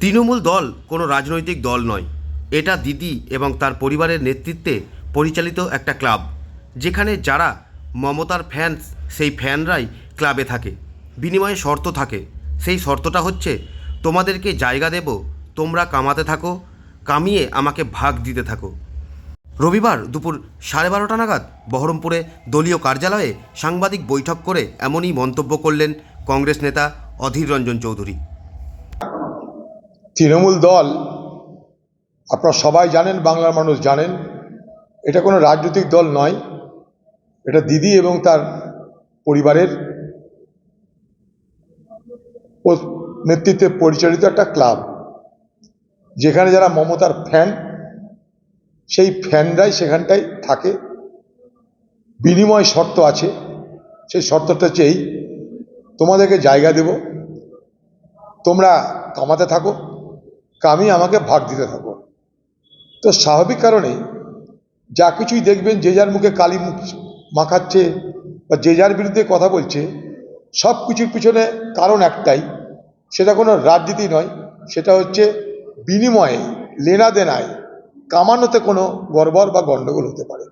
তৃণমূল দল কোনো রাজনৈতিক দল নয়। এটা দিদি এবং তার পরিবারের নেতৃত্বে পরিচালিত একটা ক্লাব, যেখানে যারা মমতার ফ্যান্স সেই ফ্যানরাই ক্লাবে থাকে। বিনিময়ে শর্ত থাকে। সেই শর্তটা হচ্ছে, তোমাদেরকে জায়গা দেব, তোমরা কামাতে থাকো, কামিয়ে আমাকে ভাগ দিতে থাকো। রবিবার দুপুর সাড়ে বারোটা নাগাদ বহরমপুরে দলীয় কার্যালয়ে সাংবাদিক বৈঠক করে এমনই মন্তব্য করলেন কংগ্রেস নেতা অধীর রঞ্জন চৌধুরী। তৃণমূল দল, আপনারা সবাই জানেন, বাংলার মানুষ জানেন, এটা কোনো রাজনৈতিক দল নয়। এটা দিদি এবং তার পরিবারের নেতৃত্বে পরিচালিত একটা ক্লাব, যেখানে যারা মমতার ফ্যান, সেই ফ্যানরাই সেখানটায় থাকে। বিনিময় শর্ত আছে, সেই শর্তটা চেয়েই তোমাদেরকে জায়গা দেব, তোমরা কামাতে থাকো কামিয়ে আমাকে ভাগ দিতে থাকো। তো স্বাভাবিক কারণেই যা কিছুই দেখবেন, যে যার মুখে কালি মুখ মাখাচ্ছে বা যে যার বিরুদ্ধে কথা বলছে, সব কিছুর পিছনে কারণ একটাই, সেটা কোনো রাজনীতি নয়, সেটা হচ্ছে বিনিময়ে লেনা দেনায় কামানোতে কোনো গড়বড় বা গণ্ডগোল হতে পারে।